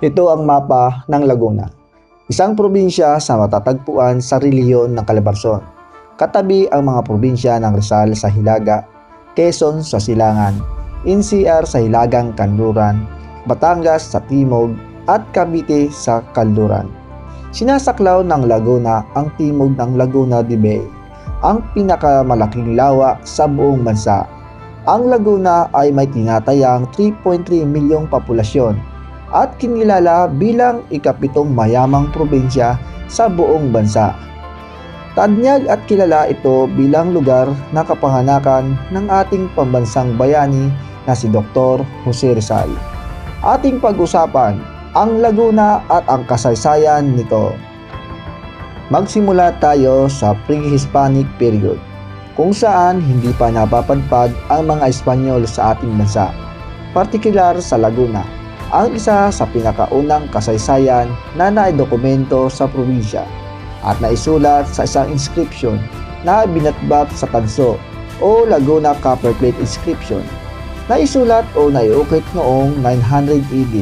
Ito ang mapa ng Laguna. Isang probinsya sa matatagpuan sa relihiyon ng Calabarzon. Katabi ang mga probinsya ng Rizal sa Hilaga, Quezon sa Silangan, NCR sa Hilagang Kanluran, Batangas sa Timog at Cavite sa Kanluran. Sinasaklaw ng Laguna ang timog ng Laguna de Bay, ang pinakamalaking lawa sa buong bansa. Ang Laguna ay may tinatayang 3.3 milyong populasyon at kinilala bilang ikapitong mayamang probinsya sa buong bansa. Tanyag at kilala ito bilang lugar na kapanganakan ng ating pambansang bayani na si Dr. Jose Rizal. Ating pag-usapan ang Laguna at ang kasaysayan nito. Magsimula tayo sa pre-Hispanic period kung saan hindi pa napapadpad ang mga Espanyol sa ating bansa, partikular sa Laguna, ang isa sa pinakaunang kasaysayan na naidokumento sa probinsya at naisulat sa isang inscription na binatbat sa tanso o Laguna Copperplate Inscription. Naisulat o naiukit noong 900 AD.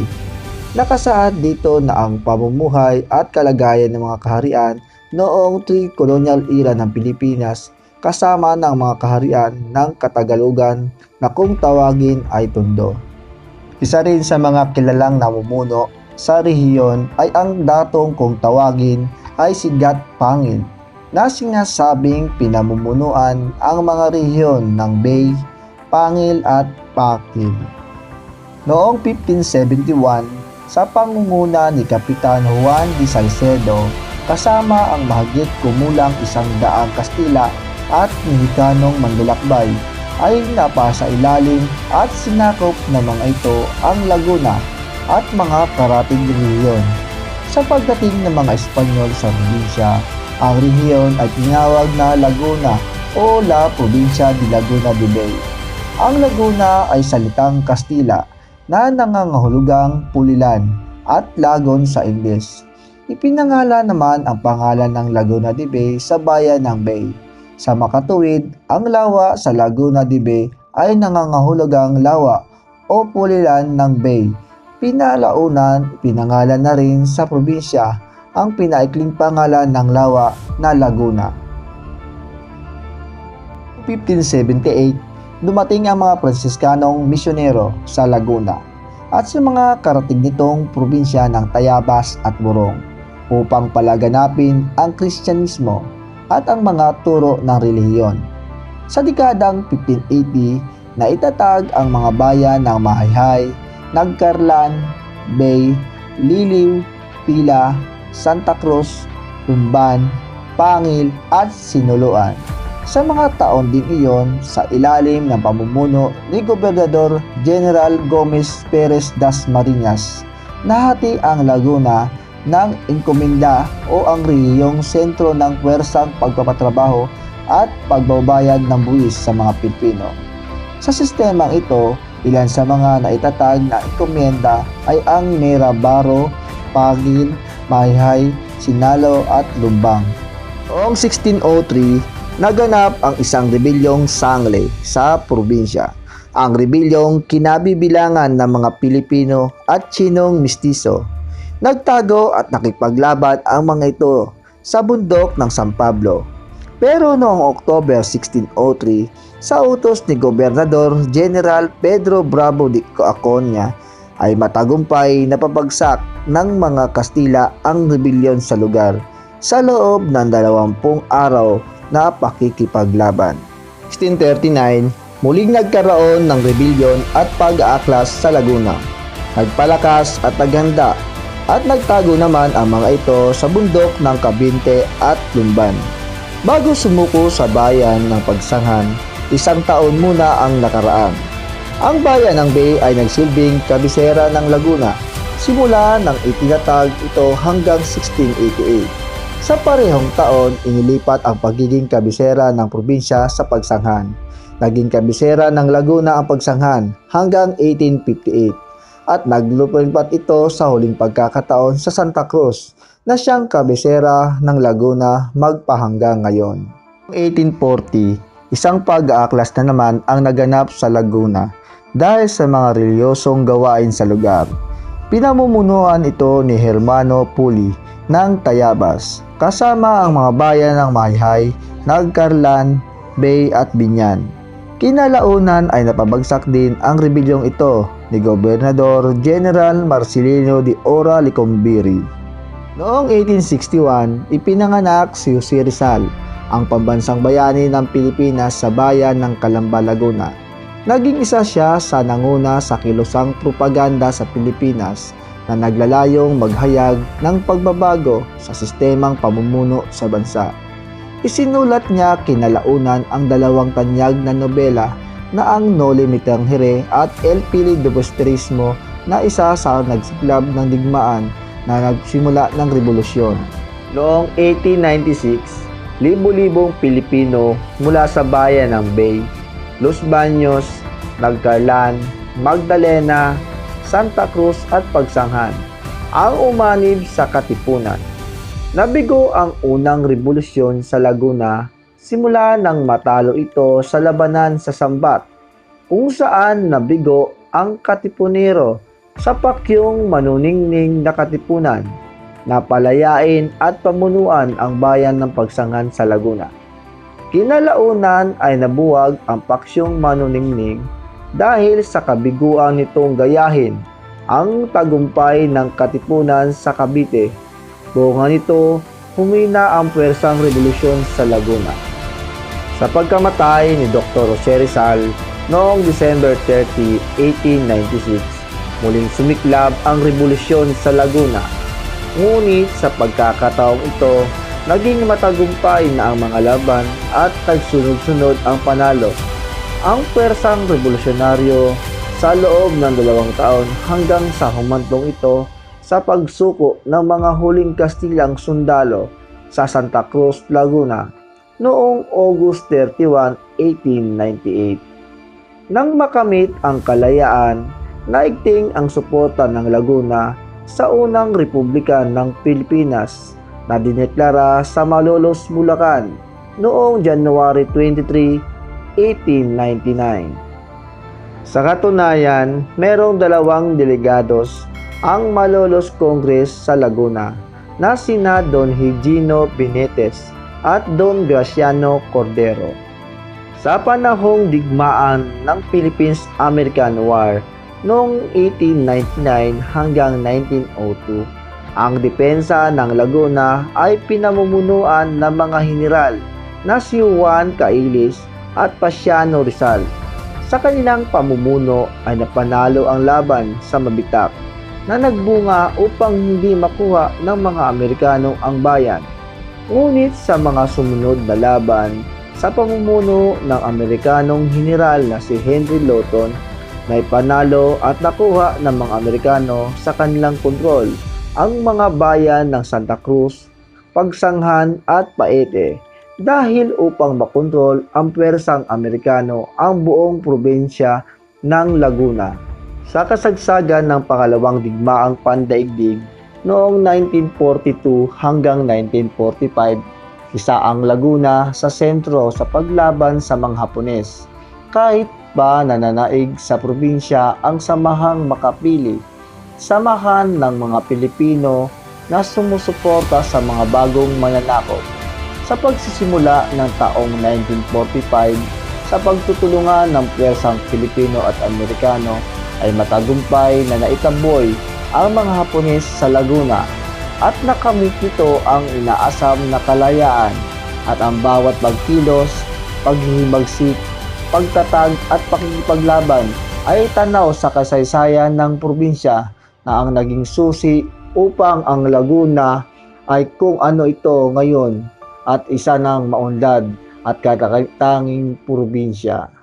Nakasaad dito na ang pamumuhay at kalagayan ng mga kaharian noong pre-colonial era ng Pilipinas kasama ng mga kaharian ng Katagalugan na kung tawagin ay Tondo. Isa rin sa mga kilalang namumuno sa rehiyon ay ang datong kung tawagin ay si Gat Pangil na sinasabing pinamumunuan ang mga rehiyon ng Bay, Pangil at Pakil. Noong 1571, sa pangunguna ni Kapitan Juan de Salcedo, kasama ang mahigit kumulang isang daang Kastila at Mexicanong manlalakbay, ay napasa ilalim at sinakop ng mga ito ang Laguna at mga karating rehiyon. Sa pagdating ng mga Espanyol sa probinsya, ang rehiyon ay tinawag na Laguna o La Provincia de Laguna de Bay. Ang Laguna ay salitang Kastila na nangangahulugang pulilan at lagon sa Ingles. Ipinangala naman ang pangalan ng Laguna de Bay sa bayan ng Bay. Sa makatuwid, ang lawa sa Laguna de Bay ay nangangahulugang lawa o pulilan ng Bay. Pinalaunan, pinangalan na rin sa probinsya ang pinaikling pangalan ng lawa na Laguna. 1578, dumating ang mga Pransiskanong misyonero sa Laguna at sa mga karating nitong probinsya ng Tayabas at Burong upang palaganapin ang Kristyanismo at ang mga turo ng relihiyon. Sa dekadang 1580, naitatag ang mga bayan ng Mahayhay, Nagkarlan, Bay, Liliw, Pila, Santa Cruz, Tumban, Pangil at Sinuluan. Sa mga taon din iyon, sa ilalim ng pamumuno ni Gobernador General Gomez Perez das Marinas, nahati ang Laguna ng inkominda o ang rehiyong sentro ng puwersang pagpapatrabaho at pagbabayad ng buwis sa mga Pilipino. Sa sistemang ito, ilan sa mga naitatag na inkomenda ay ang Merabaro, Pagil, Mayhay, Sinalo at Lumbang. Noong 1603, naganap ang isang rebilyong sangle sa probinsya. Ang rebilyong kinabibilangan ng mga Pilipino at Chinong mistiso Nagtago at nakipaglaban ang mga ito sa bundok ng San Pablo. Pero noong October 1603, sa utos ni Gobernador General Pedro Bravo de Aconya, ay matagumpay na pabagsak ng mga Kastila ang rebellion sa lugar sa loob ng dalawampung araw na pakikipaglaban. 1639, muling nagkaroon ng rebellion at pag-aaklas sa Laguna. Nagpalakas at naghanda at nagtago naman ang mga ito sa bundok ng Kabinte at Lumban. Bago sumuko sa bayan ng Pagsanghan, isang taon muna ang nakaraan. Ang bayan ng Bay ay nagsilbing kabisera ng Laguna simula nang itinatag ito hanggang 1688. Sa parehong taon, inilipat ang pagiging kabisera ng probinsya sa Pagsanghan. Naging kabisera ng Laguna ang Pagsanghan hanggang 1858 at naglupat ito sa huling pagkakataon sa Santa Cruz na siyang kabisera ng Laguna magpahanggang ngayon. Noong 1840, isang pag-aaklas na naman ang naganap sa Laguna dahil sa mga reliyosong gawain sa lugar. Pinamumunuan ito ni Hermano Puli ng Tayabas kasama ang mga bayan ng Mayhay, Nagkarlan, Bay at Binyan. Kinalaunan ay napabagsak din ang rebilyong ito ni Gobernador General Marcelino de Ora Licombiri. Noong 1861, ipinanganak si Jose Rizal, ang pambansang bayani ng Pilipinas sa bayan ng Calamba, Laguna. Naging isa siya sa nanguna sa kilosang propaganda sa Pilipinas na naglalayong maghayag ng pagbabago sa sistemang pamumuno sa bansa. Isinulat niya kinalaunan ang dalawang tanyag na nobela na ang Noli Me Tangere at El Pili de Bostrismo na isa sa nagsiklab ng digmaan na nagsimula ng revolusyon. Noong 1896, libo-libong Pilipino mula sa bayan ng Bay, Los Baños, Nagcarlan, Magdalena, Santa Cruz at Pagsanghan ang umanib sa Katipunan. Nabigo ang unang revolusyon sa Laguna simula nang matalo ito sa labanan sa Sambat kung saan nabigo ang Katipunero sa pakyong manuningning na katipunan na palayain at pamunuan ang bayan ng Pagsangan sa Laguna. Kinalaunan ay nabuwag ang paksyong manuningning dahil sa kabiguan nitong gayahin ang tagumpay ng katipunan sa Cavite. Bunga nito, humina ang pwersang revolusyon sa Laguna. Sa pagkamatay ni Dr. Jose Rizal noong December 30, 1896, muling sumiklab ang revolusyon sa Laguna. Ngunit sa pagkakataong ito, naging matagumpay na ang mga laban at tagsunod-sunod ang panalo. Ang pwersang revolusyonaryo sa loob ng dalawang taon hanggang sa humantong ito sa pagsuko ng mga huling Kastilang sundalo sa Santa Cruz, Laguna noong August 31, 1898. Nang makamit ang kalayaan, naigting ang suporta ng Laguna sa unang Republika ng Pilipinas na dineklara sa Malolos, Bulacan noong January 23, 1899. Sa katunayan, merong dalawang delegados ang Malolos Congress sa Laguna na sina Don Higino Benetes at Don Graciano Cordero. Sa panahong digmaan ng Philippines-American War noong 1899 hanggang 1902, ang depensa ng Laguna ay pinamumunuan ng mga general na si Juan Cailis at Pasiano Rizal. Sa kanilang pamumuno ay napanalo ang laban sa Mabitak na nagbunga upang hindi makuha ng mga Amerikano ang bayan. Ngunit sa mga sumunod na laban, sa pamumuno ng Amerikanong general na si Henry Lawton, na ipanalo at nakuha ng mga Amerikano sa kanilang kontrol ang mga bayan ng Santa Cruz, Pagsanghan at Paete dahil upang makontrol ang pwersang Amerikano ang buong probinsya ng Laguna. Sa kasagsagan ng pangalawang digmaang pandaigdig noong 1942 hanggang 1945, isa ang Laguna sa sentro sa paglaban sa mga Hapones. Kahit ba nananaig sa probinsya ang samahang makapili, samahan ng mga Pilipino na sumusuporta sa mga bagong mananakop. Sa pagsisimula ng taong 1945, sa pagtutulungan ng pwersang Pilipino at Amerikano, ay matagumpay na naitamboy ang mga Hapones sa Laguna at nakamit nito ang inaasam na kalayaan at ang bawat pagkilos, paghihimagsik, pagtatag at pakikipaglaban ay tanaw sa kasaysayan ng probinsya na ang naging susi upang ang Laguna ay kung ano ito ngayon at isa ng maunlad at katatanging probinsya.